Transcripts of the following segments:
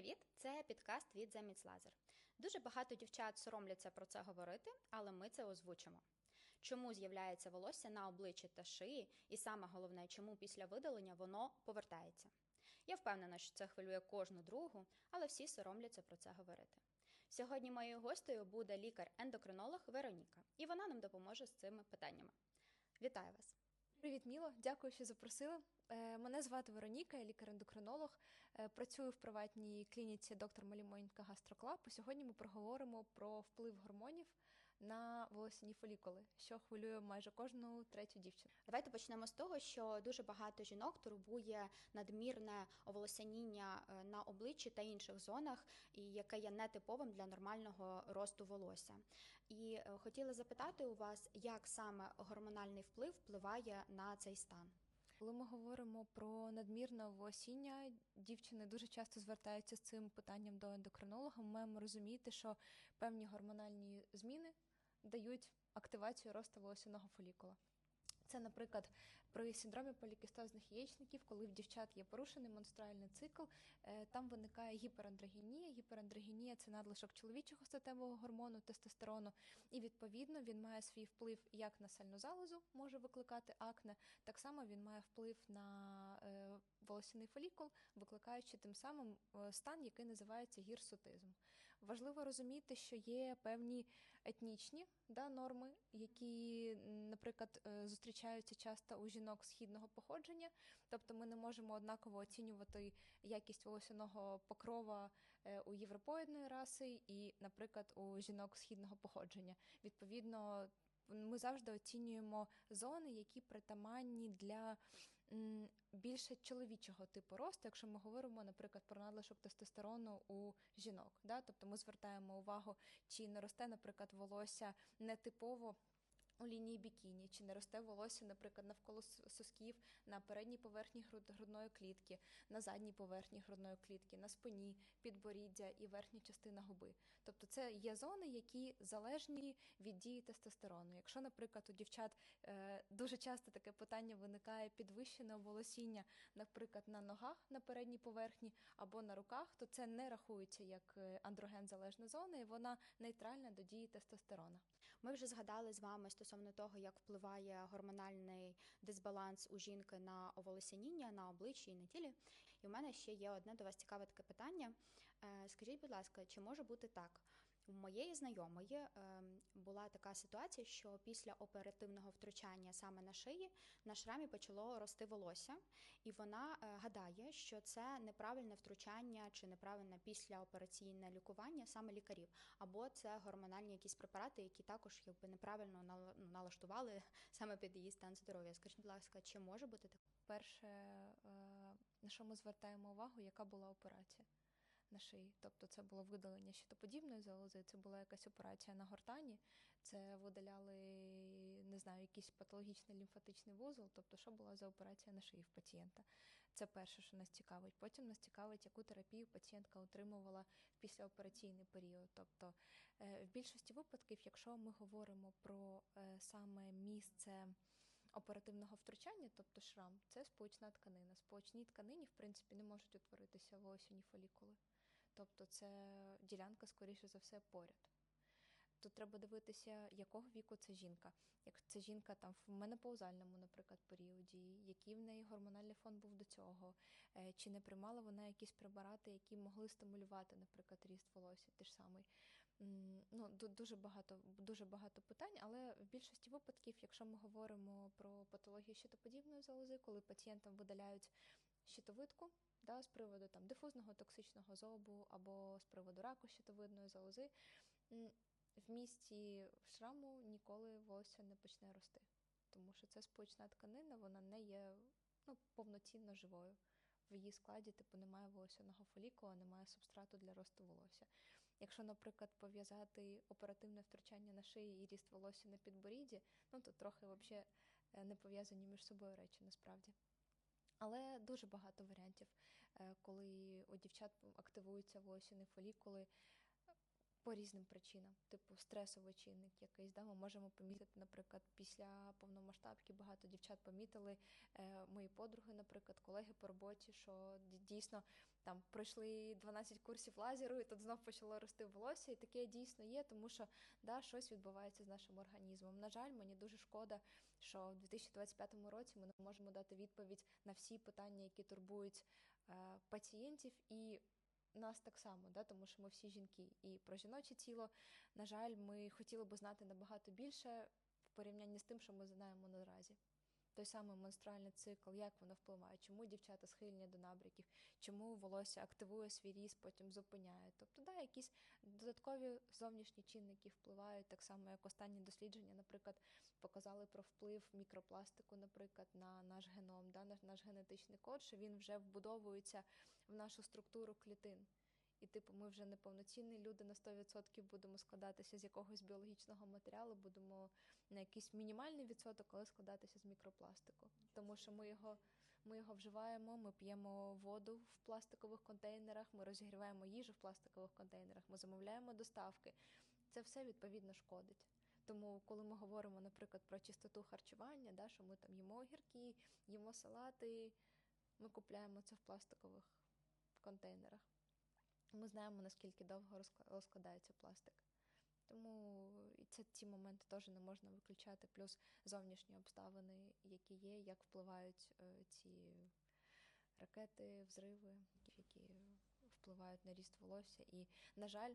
привіт! Це підкаст від Заміц Лазер. Дуже багато дівчат соромляться про це говорити, але ми це озвучимо. Чому з'являється волосся на обличчі та шиї, і саме головне, чому після видалення воно повертається. Я впевнена, що це хвилює кожну другу, але всі соромляться про це говорити. Сьогодні моєю гостею буде лікар-ендокринолог Вероніка, і вона нам допоможе з цими питаннями. Вітаю вас! Привіт, Міло, дякую, що запросила. Е, мене звати Вероніка, я лікар-ендокринолог. Е, працюю в приватній клініці доктор Малімонька Гастроклаб. Сьогодні ми проговоримо про вплив гормонів на волосяні фолікули, що хвилює майже кожну третю дівчину. Давайте почнемо з того, що дуже багато жінок турбує надмірне оволосяніння е, на обличчі та інших зонах, і яке є нетиповим для нормального росту волосся. І хотіла запитати у вас, як саме гормональний вплив впливає на цей стан. Коли ми говоримо про надмірне волосіння, дівчини дуже часто звертаються з цим питанням до ендокринолога. Ми маємо розуміти, що певні гормональні зміни дають активацію росту волосяного фолікула. Це, наприклад, при синдромі полікістозних яєчників, коли в дівчат є порушений менструальний цикл, е, там виникає гіперандрогенія. Гіперандрогенія це надлишок чоловічого статевого гормону, тестостерону, і відповідно він має свій вплив як на сальну залозу, може викликати акне, так само він має вплив на е, волосяний фолікул, викликаючи тим самим е, стан, який називається гірсутизм. Важливо розуміти, що є певні етнічні да, норми, які, наприклад, е, зустрічаються часто у жінок східного походження, тобто ми не можемо однаково оцінювати якість волосяного покрова е, у європоїдної раси і, наприклад, у жінок східного походження. Відповідно, ми завжди оцінюємо зони, які притаманні для більше чоловічого типу росту, якщо ми говоримо, наприклад, про надлишок тестостерону у жінок. Да? Тобто ми звертаємо увагу, чи не росте, наприклад, волосся нетипово у лінії бікіні, чи не росте волосся, наприклад, навколо сосків на передній поверхні грудної клітки, на задній поверхні грудної клітки, на спині, підборіддя і верхня частина губи. Тобто це є зони, які залежні від дії тестостерону. Якщо, наприклад, у дівчат е, дуже часто таке питання виникає підвищене волосіння, наприклад, на ногах на передній поверхні або на руках, то це не рахується як е, андроген залежна зона, і вона нейтральна до дії тестостерона. Ми вже згадали з вами стосовно стосовно того, як впливає гормональний дисбаланс у жінки на оволосяніння, на обличчі і на тілі. І у мене ще є одне до вас цікаве таке питання. Е, скажіть, будь ласка, чи може бути так? У моєї знайомої ем, була така ситуація, що після оперативного втручання саме на шиї на шрамі почало рости волосся, і вона е, гадає, що це неправильне втручання чи неправильне післяопераційне лікування саме лікарів, або це гормональні якісь препарати, які також якби неправильно ну, налаштували саме під її стан здоров'я. Скажіть, будь ласка, чи може бути так? Перше, е, на що ми звертаємо увагу, яка була операція? На шиї. Тобто це було видалення щитоподібної залози, це була якась операція на гортані, це видаляли, не знаю, якийсь патологічний лімфатичний вузол, тобто, що була за операція на шиї в пацієнта. Це перше, що нас цікавить. Потім нас цікавить, яку терапію пацієнтка отримувала в післяопераційний період. Тобто, е, в більшості випадків, якщо ми говоримо про е, саме місце. Оперативного втручання, тобто шрам, це сполучна тканина. Сполучній тканині, в принципі, не можуть утворитися волосяні фолікули. Тобто це ділянка, скоріше за все, поряд. Тут треба дивитися, якого віку це жінка. Як це жінка там в менопаузальному, наприклад, періоді, який в неї гормональний фон був до цього, е, чи не приймала вона якісь препарати, які могли стимулювати, наприклад, ріст волосся, той ж самий. Ну, Дуже багато дуже багато питань, але в більшості випадків, якщо ми говоримо про патологію щитоподібної залози, коли пацієнтам видаляють щитовидку да, з приводу там дифузного токсичного зобу або з приводу раку щитовидної залози, в місті шраму ніколи волосся не почне рости, тому що це сполучна тканина, вона не є ну, повноцінно живою. В її складі типу немає волосяного фолікула, немає субстрату для росту волосся. Якщо, наприклад, пов'язати оперативне втручання на шиї і ріст волосся на підборідді, ну то трохи взагалі е, не пов'язані між собою речі насправді. Але дуже багато варіантів, е, коли у дівчат активуються волосяні фолікули. По різним причинам, типу стресовий чинник якийсь. Да? Ми можемо помітити, наприклад, після повномасштабки багато дівчат помітили е, мої подруги, наприклад, колеги по роботі, що дійсно там пройшли 12 курсів лазеру, і тут знов почало рости волосся, і таке дійсно є, тому що да, щось відбувається з нашим організмом. На жаль, мені дуже шкода, що в 2025 році ми не можемо дати відповідь на всі питання, які турбують е, пацієнтів і нас так само, да, тому що ми всі жінки. І про жіноче тіло, на жаль, ми хотіли би знати набагато більше в порівнянні з тим, що ми знаємо наразі. Той самий менструальний цикл, як воно впливає, чому дівчата схильні до набряків, чому волосся активує свій ріст, потім зупиняє. Тобто, да, якісь додаткові зовнішні чинники впливають, так само, як останні дослідження, наприклад, показали про вплив мікропластику, наприклад, на наш геном, да, наш, наш генетичний код, що він вже вбудовується в нашу структуру клітин. І, типу, ми вже не повноцінні люди на 100% будемо складатися з якогось біологічного матеріалу, будемо на якийсь мінімальний відсоток, але складатися з мікропластику. Тому що ми його, ми його вживаємо, ми п'ємо воду в пластикових контейнерах, ми розігріваємо їжу в пластикових контейнерах, ми замовляємо доставки. Це все відповідно шкодить. Тому, коли ми говоримо, наприклад, про чистоту харчування, да, що ми там їмо огірки, їмо салати, ми купляємо це в пластикових контейнерах. Ми знаємо, наскільки довго розкла- розкладається пластик. Тому і це ці моменти теж не можна виключати, плюс зовнішні обставини, які є, як впливають е, ці ракети, взриви, які впливають на ріст волосся. І, на жаль,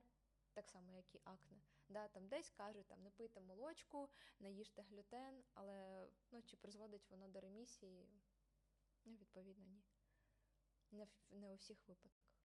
так само, як і акне. Да, там десь кажуть, там не пийте молочку, не їжте глютен, але ну, чи призводить воно до ремісії? Ну, відповідно, ні. Не, в- не у всіх випадках.